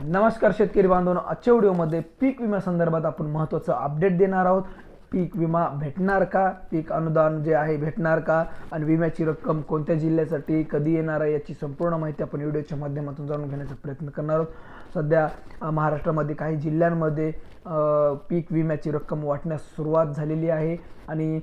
नमस्कार शेतकरी बांधवांनो आजच्या व्हिडिओमध्ये पीक विम्या संदर्भात आपण महत्त्वाचं अपडेट देणार आहोत. पीक विमा भेटणार का? पीक अनुदान जे आहे भेटणार का? आणि विम्याची रक्कम कोणत्या जिल्ह्यासाठी कधी येणार आहे याची संपूर्ण माहिती आपण व्हिडिओच्या माध्यमातून जाणून घेण्याचा प्रयत्न करणार आहोत. सध्या महाराष्ट्रामध्ये काही जिल्ह्यांमध्ये पीक विम्याची रक्कम वाटण्यास सुरुवात झालेली आहे. आणि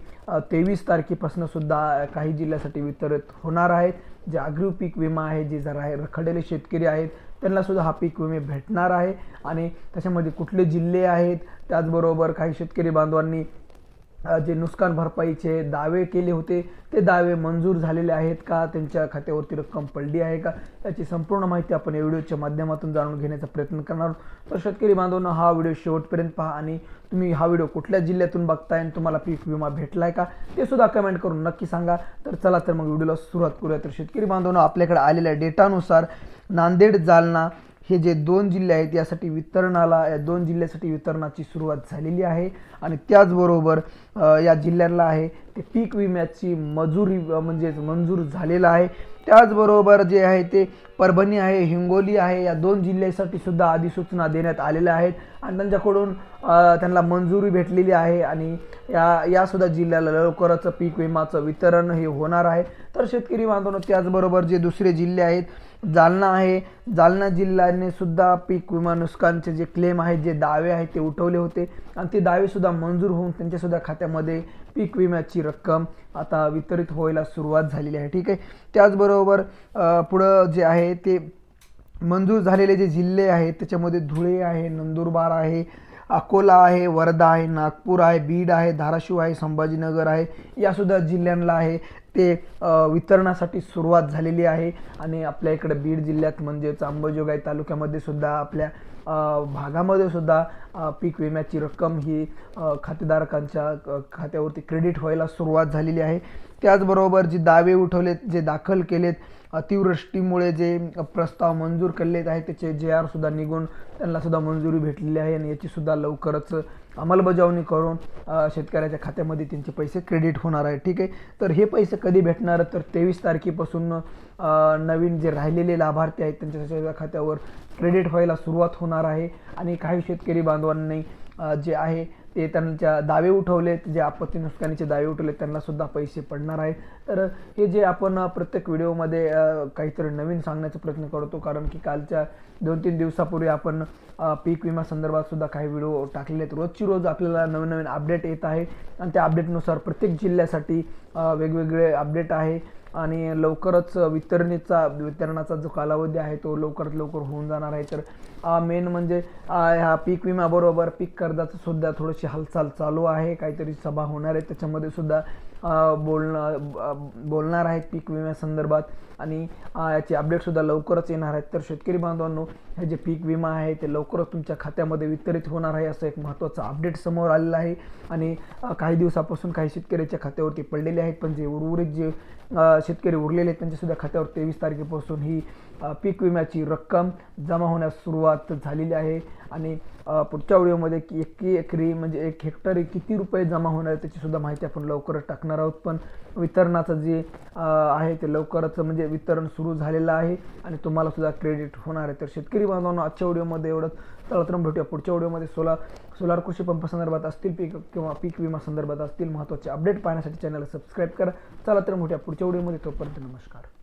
तेवीस तारखेपासून सुद्धा काही जिल्ह्यासाठी वितरित होणार आहेत. जे अग्रीव पीक विमा आहे जे जरा आहे रखडलेले शेतकरी आहेत त्यांना सुद्धा हा पीक विमे भेटणार आहे. आणि त्याच्यामध्ये कुठले जिल्हे आहेत त्याचबरोबर काही शेतकरी बांधवांनी जे नुकसान भरपाईचे दावे केले होते ते दावे मंजूर झालेले आहेत का? त्यांच्या खात्यावरती रक्कम पडली आहे का? याची संपूर्ण माहिती आपण या व्हिडिओच्या माध्यमातून जाणून घेण्याचा प्रयत्न करणार आहोत. तर शेतकरी बांधवांनो हा व्हिडिओ शेवटपर्यंत पहा आणि तुम्ही हा व्हिडिओ कुठल्या जिल्ह्यातून बघताय आणि तुम्हाला पीक विमा भेटला आहे का? ते सुद्धा कमेंट करून नक्की सांगा. तर चला तर मग व्हिडिओला सुरुवात करूया. तर शेतकरी बांधवांनो आपल्याकडे आलेल्या डेटानुसार नांदेड जालना हे जे दोन जिल्हे आहेत यासाठी वितरणाला या दोन जिल्ह्यासाठी वितरणाची सुरुवात झालेली आहे. आणि त्याचबरोबर या जिल्ह्याला आहे ते पीक विम्याची मजुरी म्हणजेच मंजूर झालेलं आहे. त्याचबरोबर जे आहे ते परभणी आहे हिंगोली आहे या दोन जिल्ह्यासाठी सुद्धा अधिसूचना देण्यात आलेल्या आहेत. आणि त्यांच्याकडून त्यांना मंजुरी भेटलेली आहे. आणि या यासुद्धा जिल्ह्याला लवकरच पीक विमाचं वितरण हे होणार आहे. तर शेतकरी बांधवांनो त्याचबरोबर जे दुसरे जिल्हे आहेत जालना आहे. जालना जिल्ह्याने सुद्धा पीक विमा नुकसानचे जे क्लेम आहेत जे दावे आहेत ते उठवले होते. आणि ते दावेसुद्धा मंजूर होऊन त्यांच्यासुद्धा खात्यामध्ये पीक विम्याची रक्कम आता वितरित व्हायला सुरुवात झालेली आहे. ठीक आहे? त्याचबरोबर पुढं जे आहे ते मंजूर झालेले जे जिल्हे आहेत त्याच्यामध्ये धुळे आहे नंदुरबार आहे अकोला आहे वर्धा आहे नागपूर आहे बीड आहे धाराशिव आहे संभाजीनगर आहे. यासुद्धा जिल्ह्यांना आहे. ते वितरणासाठी सुरुवात झालेली आहे. आणि आपल्या इकडे बीड जिल्ह्यात म्हणजेच अंबाजोगाई तालुक्यामध्ये सुद्धा आपल्या भागामध्ये सुद्धा पीक विम्याची रक्कम ही खातेधारकांच्या खात्यावरती क्रेडिट व्हायला सुरुवात झालेली आहे. त्याचबरोबर जे दावे उठवलेत जे दाखल केलेत अतिवृष्टीमुळे जे प्रस्ताव मंजूर केलेत आहेत त्याचे जे आरसुद्धा निघून त्यांनासुद्धा मंजुरी भेटलेली आहे. आणि याचीसुद्धा लवकरच अंमलबजावणी करून शेतकऱ्याच्या खात्यामध्ये त्यांचे पैसे क्रेडिट होणार आहे. ठीक आहे? तर हे पैसे कधी भेटणार? तर तेवीस तारखेपासून नवीन जे राहिलेले लाभार्थी आहेत त्यांच्या खात्यावर क्रेडिट व्हायला सुरुवात होणार आहे. आणि काही शेतकरी बांधवांनी जे आहे ते त्यांच्या दावे उठवलेत जे आपत्ती नुकसानीचे दावे उठवलेत त्यांना सुद्धा पैसे पडणार आहे तर हे जे आपण प्रत्येक व्हिडिओमध्ये काहीतरी नवीन सांगण्याचा प्रयत्न करतो कारण की कालच्या दोन तीन दिवसापूर्वी आपण पीक विमा संदर्भात सुद्धा काही व्हिडिओ टाकलेले आहेत. रोजची रोज आपल्याला नवीन नवीन अपडेट येत आहे. आणि त्या अपडेटनुसार प्रत्येक जिल्ह्यासाठी वेगवेगळे अपडेट आहे. आणि लवकरच वितरणीचा वितरणाचा जो कालावधी आहे तो लवकरात लवकर होऊन जाणार आहे. तर मेन म्हणजे ह्या पीक विम्याबरोबर पीक कर्जाचं सुद्धा थोडीशी हालचाल चालू आहे. काहीतरी सभा होणार आहे. त्याच्यामध्ये सुद्धा बोलणं बोलणार आहेत पीक विम्यासंदर्भात आणि याचे अपडेटसुद्धा लवकरच येणार आहेत तर शेतकरी बांधवांनो हे जे पीक विमा आहे ते लवकरच तुमच्या खात्यामध्ये वितरित होणार आहे असं एक महत्त्वाचं अपडेट समोर आलेलं आहे. आणि काही दिवसापासून काही शेतकऱ्याच्या खात्यावरती पडलेले आहेत. पण जे उर्वरित जे शेतकरी उरलेले आहेत त्यांच्यासुद्धा खात्यावर तेवीस तारखेपासून ही पीक विम्याची रक्कम जमा होण्यास सुरुवात झालेली आहे. आणि पुढच्या व्हिडिओमध्ये की एकी एकरी म्हणजे एक हेक्टरी किती रुपये जमा होणार आहे त्याची माहिती आपण लवकरच टाकणार आहोत. पण वितरणाचं जे आहे ते लवकरच म्हणजे वितरण सुरू झालेलं आहे आणि तुम्हालासुद्धा क्रेडिट होणार आहे. तर शेतकरी बांधवांना आजच्या व्हिडिओमध्ये एवढंच. तर भेटूया पुढच्या व्हिडिओमध्ये सोलार सोलार कृषी पंप संदर्भात असतील पीक किंवा पीक विमा संदर्भात असतील महत्त्वाचे अपडेट पाहण्यासाठी चॅनलला सबस्क्राईब करा. चला तर भेटूया पुढच्या व्हिडिओमध्ये तोपर्यंत नमस्कार.